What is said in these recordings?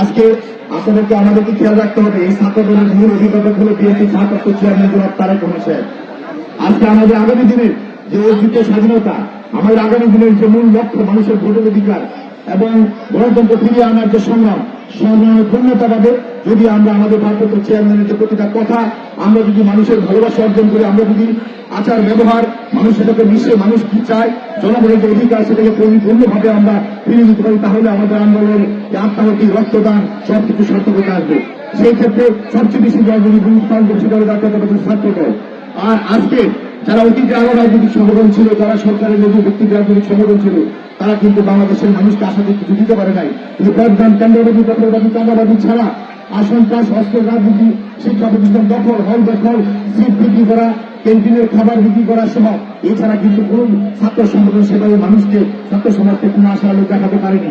আজকে আপনাদেরকে আমাদেরকে খেয়াল রাখতে হবে, এই ছাত্র দলের মূল অভিভাবক হলো বিএনপি ছাত্র চেয়ারম্যান জনাব তারেক রহমান আজকে আমাদের আগামী দিনের যে অর্জিত স্বাধীনতা, আমাদের আগামী দিনের যে মূল লক্ষ্য মানুষের ভোটের অধিকার এবং গণতন্ত্র ফিরিয়ে আনার যে সংগ্রাম, সংগ্রামের পূর্ণতা পাবে যদি আমরা আমাদের ভারপ্রাপ্ত চেয়ারম্যানের যে প্রতিটা কথা, আমরা যদি মানুষের ভালোবাসা অর্জন করি, আমরা যদি আচার ব্যবহার মানুষের সাথে মিশে মানুষ কি চায়, জনগণের অধিকার সেটাকে পরিপূর্ণভাবে আমরা ফিরিয়ে দিতে পারি তাহলে আমাদের আন্দোলনের আত্মাহতি রক্তদান, সবকিছু সার্থকতা আসবে। সেই ক্ষেত্রে সবচেয়ে বেশি জয় যদি গুরুত্ব পালন করছে তাহলে ডাক্তার ছাত্র দল। আর আজকে যারা অতীতে আরও রাজনৈতিক সংগঠন ছিল, যারা সরকারের নতুন ব্যক্তি রাজনৈতিক সংগঠন ছিল, তারা কিন্তু বাংলাদেশের মানুষকে আশাতে কিছু দিতে পারে নাই। কিন্তু ব্রডব্যান্ড কেন্দ্রবাদী দখলবাদী চাঁদাবাদী ছাড়া আসন চাষ অস্ত্রের রাজনীতি, শিক্ষা প্রতিষ্ঠান দখল, হল দখল, সিট বিক্রি করা ক্যান্টিনের খাবার বিক্রি করার সময় এছাড়া কিন্তু কোন ছাত্র সংগঠন সেভাবে মানুষকে ছাত্র সমাজকে কোনো আশা আলো দেখাতে পারেনি।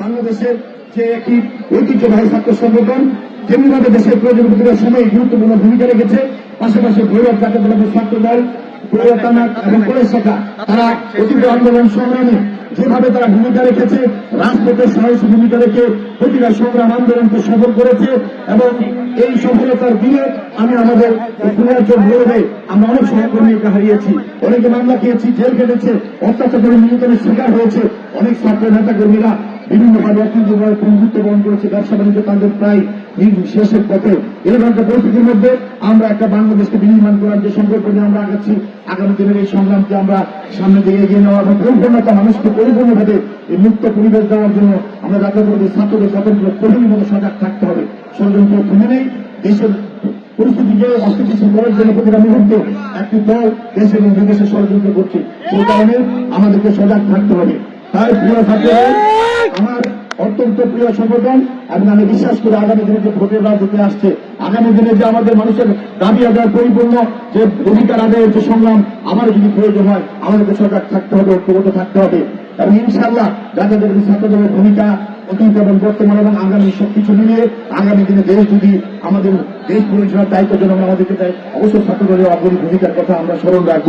বাংলাদেশের যে একটি ঐতিহ্যবাহী ছাত্র সংগঠন, যেমনিভাবে দেশের প্রয়োজন সময়ে গুরুত্বপূর্ণ ভূমিকা রেখেছে, পাশাপাশি ভৈরব জাতীয়তাবাদী ছাত্র দল যেভাবে তারা ভূমিকা রেখেছে ভূমিকা রেখে প্রতিটা সংগ্রাম আন্দোলনকে সফল করেছে এবং এই সফলতার দিনে আমি আমাদের পুনর্জন বলবে আমরা অনেক সহকর্মীকে হারিয়েছি, অনেকে মামলা খেয়েছি, জেল কেটেছে অত্যাচারের নিয়ন্ত্রণের শিকার হয়েছে, অনেক ছাত্র নেতা কর্মীরা বিভিন্নভাবে অর্থনৈতিকভাবে বন্ধুত্ব বহন করেছে, ব্যবসা বাণিজ্য তাদের প্রায় শেষের পথে। এরকম একটা পরিস্থিতির মধ্যে আমরা একটা বাংলাদেশকে বিনির্মাণ করার যে সংকল্প নিয়ে আমরা আগাচ্ছি, আগামী দিনের এই সংগ্রামকে আমরা সামনে দিকে এগিয়ে নেওয়া এবং পরিপূর্ণতা, মানুষকে পরিপূর্ণভাবে এই মুক্ত পরিবেশ দেওয়ার জন্য আমরা জাতীয় ছাত্রদের স্বতন্ত্র কঠিন মতো সজাগ থাকতে হবে। ষড়যন্ত্র থেমে নেই। দেশের পরিস্থিতিকে অস্থিতিশীল করার জন্য প্রতিটা মুহূর্তে একটি দল দেশ এবং বিদেশে ষড়যন্ত্র করছে। সেই কারণে আমাদেরকে সজাগ থাকতে হবে। তাই প্রিয় ছাত্ররা আমার অত্যন্ত প্রিয় সংগঠন এবং আমি বিশ্বাস করি আগামী দিনে যে ভোটের রাজনীতি আসছে, আগামী দিনে যে আমাদের মানুষের দাবি আদায় পরিপূর্ণ যে অধিকার আদায়ের যে সংগ্রাম আমার যদি প্রয়োজন হয়, আমাদেরকে সজাগ থাকতে হবে, ঐক্যবদ্ধ থাকতে হবে। এবং ইনশাল্লাহ যাদের ছাত্রদের ভূমিকা অতীত এবং বর্তমান এবং আগামী সবকিছু মিলিয়ে আগামী দিনে দেশ যদি আমাদের দেশ পরিচালনার দায়িত্ব জন্য আমাদেরকে দেয় অবশ্যই ছাত্রদলের অগ্রণী ভূমিকার কথা আমরা স্মরণ রাখব।